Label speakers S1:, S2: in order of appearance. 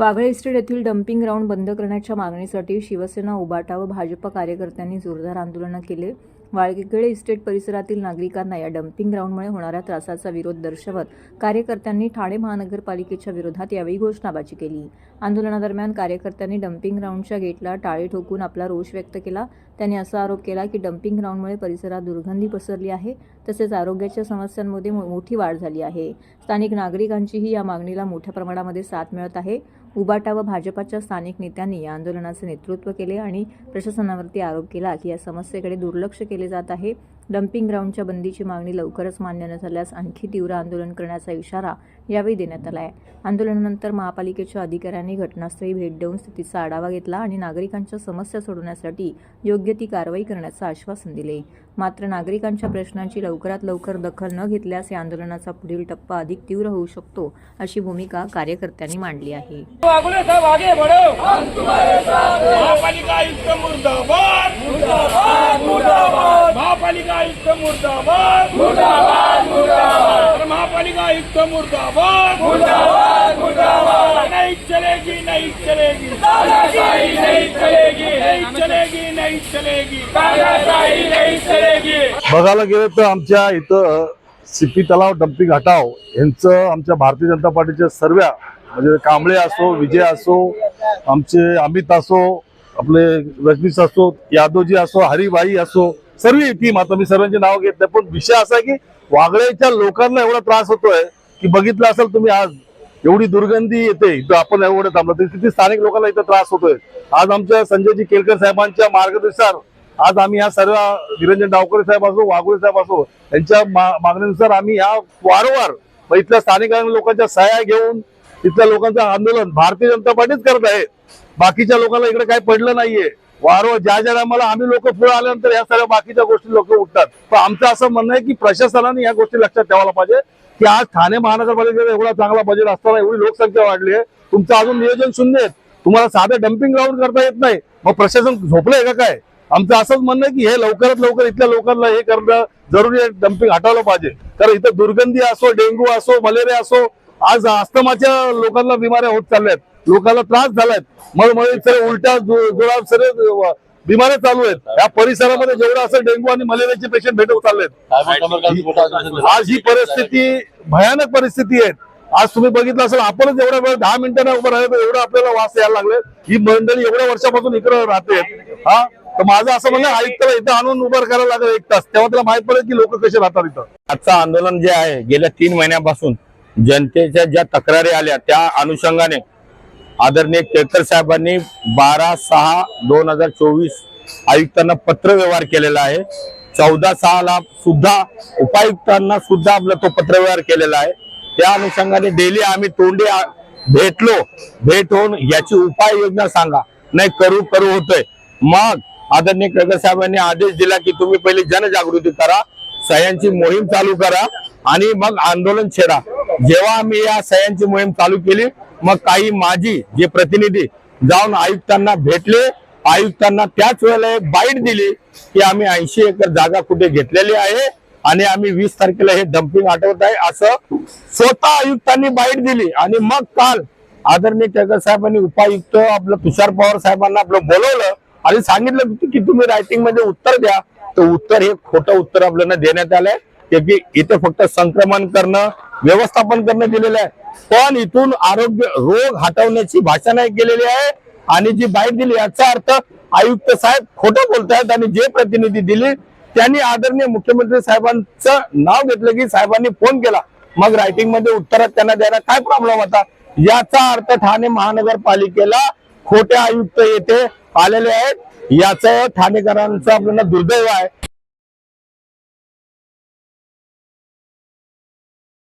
S1: Wagle estate येथील dumping ground बंद करण्याच्या मागणीसाठी शिवसेना उबाटा व भाजप कार्यकर्त्यांनी जोरदार आंदोलनं केले. वाळकेकडे इस्टेट परिसरातील नागरिकांना या डम्पिंग ग्राउंडमुळे होणाऱ्या त्रासाचा विरोध दर्शवत कार्यकर्त्यांनी ठाणे महानगरपालिकेच्या विरोधात यावेळी घोषणाबाजी केली. आंदोलनादरम्यान कार्यकर्त्यांनी डम्पिंग ग्राउंडच्या गेटला टाळे ठोकून आपला रोष व्यक्त केला. त्यांनी असा आरोप केला की डम्पिंग ग्राउंडमुळे परिसरात दुर्गंधी पसरली आहे तसेच आरोग्याच्या समस्यांमध्ये मो- मोठी वाढ झाली आहे. स्थानिक नागरिकांचीही या मागणीला मोठ्या प्रमाणामध्ये साथ मिळत आहे. उबाटा व भाजपाच्या स्थानिक नेत्यांनी या आंदोलनाचे नेतृत्व केले आणि प्रशासनावरती आरोप केला की या समस्येकडे दुर्लक्ष केले जात आहे. डम्पिंग ग्राउंडच्या बंदीची मागणी लवकरच मान्य न झाल्यास आणखी तीव्र आंदोलन करण्याचा इशारा यावेळी देण्यात आला आहे. आंदोलनानंतर महापालिकेच्या अधिकाऱ्यांनी घटनास्थळी भेट देऊन स्थितीचा आढावा घेतला आणि नागरिकांच्या समस्या सोडवण्यासाठी योग्य ती कारवाई करण्याचं आश्वासन दिले. मात्र नागरिकांच्या प्रश्नांची लवकरात लवकर दखल न घेतल्यास या आंदोलनाचा पुढील टप्पा अधिक तीव्र होऊ शकतो अशी भूमिका कार्यकर्त्यांनी मांडली आहे.
S2: महापालिका आयुक्त मुर्दाबाद. मुर्दाबाद. मुर्दाबाद. महापालिका आयुक्त मुर्दाबाद. मुर्दाबाद मुर्दाबाद. महापालिका आयुक्त मुर्दाबाद. मुर्दाबाद मुर्दाबाद. नहीं चलेगी नहीं चलेगी. तानाशाही नहीं चलेगी. नहीं चलेगी नहीं चलेगी. तानाशाही नहीं चलेगी.
S3: बघायला गेलं तर आमच्या इथं सिपी तलाव डम्पिंग हटाव यांचं आमच्या भारतीय जनता पार्टीच्या सर्व म्हणजे कांबळे असो विजय असो आमचे अमित असो आपले रजनीश असो यादवजी असो हरिभाई असो सर्व टीम आता मी सर्वांचे नाव घेत नाही पण विषय असा आहे की वागळ्याच्या लोकांना एवढा त्रास होतोय की बघितलं असेल तुम्ही आज एवढी दुर्गंधी येते इथं आपण एवढं थांबलो तरी किती स्थानिक लोकांना इथं त्रास होतोय. आज आमच्या संजयजी केलकर साहेबांच्या मार्गदर्शनानुसार आज आम्ही ह्या सर्व निरंजन डावकर साहेब असो वाघोळे साहेब असो यांच्या मा- मागणीनुसार आम्ही ह्या वारंवार इथल्या स्थानिक लोकांच्या सहाय्या घेऊन इथल्या लोकांचं आंदोलन भारतीय जनता पार्टीच करत आहे. बाकीच्या लोकांना इकडे काही पडलं नाहीये. वारंवार ज्या ज्या टायमाला आम्ही लोक पुढे आल्यानंतर या सगळ्या बाकीच्या गोष्टी लोक उठतात. पण आमचं असं म्हणणं आहे की प्रशासनाने या गोष्टी लक्षात ठेवायला पाहिजे. की आज ठाणे महानगरपालिकेचा एवढा चांगला बजेट असताना एवढी लोकसंख्या वाढली आहे. तुमचं अजून नियोजन शून्य आहे. तुम्हाला साधं डम्पिंग ग्राउंड करता येत नाही. मग प्रशासन झोपलंय का काय? आमचं असंच म्हणणं आहे की हे लवकरात लवकर इथल्या लोकांना हे करणं जरुरी आहे. डम्पिंग हटवलं पाहिजे. कारण इथं दुर्गंधी असो डेंग्यू असो मलेरिया असो आज अस्थमाच्या लोकांना बिमाऱ्या होत चालल्यात. लोकांना त्रास झालाय. मळमळी सर उलट्या जोरात सर बिमाऱ्या चालू आहेत. या परिसरामध्ये जेवढं असं डेंग्यू आणि मलेरियाचे पेशंट भेटत चाललेत. आज ही परिस्थिती भयानक परिस्थिती आहे. आज तुम्ही बघितलं असेल आपणच एवढा वेळ दहा मिनिटांना उभं राहिलं तर एवढं आपल्याला वास यायला लागले. ही मंडळी एवढ्या वर्षापासून इकडे राहते. हा? तर माझं असं म्हणणं आयुक्ताला इथं आणून उभं करायला लागेल एक तास. तेव्हा त्याला माहीत पडेल की लोक कसे राहतात इथं.
S4: आजचं आंदोलन जे आहे गेल्या तीन महिन्यापासून जनतेच्या ज्या तक्रारी आल्या त्या अनुषंगाने आदरणीय केळकर साहेबांनी बारा सहा दोन हजार चोवीस आयुक्तांना पत्र व्यवहार केलेला आहे. चौदा सहाला सुद्धा उपायुक्तांना सुद्धा आपला तो पत्रव्यवहार केलेला आहे. त्या अनुषंगाने डेली आम्ही तोंडी भेटलो. भेट होऊन याची उपाययोजना सांगा. नाही करू करू होतोय. मग आदरणीय केळकर साहेबांनी आदेश दिला की तुम्ही पहिली जनजागृती करा. सह्यांची मोहीम चालू करा आणि मग आंदोलन छेडा. जेव्हा आम्ही या सह्यांची मोहीम चालू केली मग काही माजी जे प्रतिनिधी जाऊन आयुक्तांना भेटले. आयुक्तांना त्याच वेळेला एक बाईट दिली की आम्ही ऐंशी एकर जागा कुठे घेतलेली आहे आणि आम्ही वीस तारखेला हे डम्पिंग आठवत आहे असं स्वतः आयुक्तांनी बाईट दिली. आणि मग काल आदरणीय केळकर साहेबांनी उपायुक्त आपलं तुषार पवार साहेबांना आपलं बोलवलं आणि सांगितलं की तुम्ही रायटिंगमध्ये उत्तर द्या. तर उत्तर हे खोटं उत्तर आपल्याला देण्यात आलंय. की इथे फक्त संक्रमण करणं व्यवस्थापन करणं दिलेलं आहे. पण इथून आरोग्य रोग हटवण्याची भाषा नाही केलेली आहे. आणि जी बाईक दिली याचा अर्थ आयुक्त साहेब खोटं बोलतायत आणि जे प्रतिनिधी दिली त्यांनी आदरणीय मुख्यमंत्री साहेबांचं नाव घेतलं की साहेबांनी फोन केला. मग रायटिंगमध्ये उत्तरात त्यांना द्यायला काय प्रॉब्लेम होता? याचा अर्थ ठाणे महानगरपालिकेला खोटे आयुक्त येथे आलेले आहेत. याचं ठाणेकरांचं आपल्याला दुर्दैव आहे.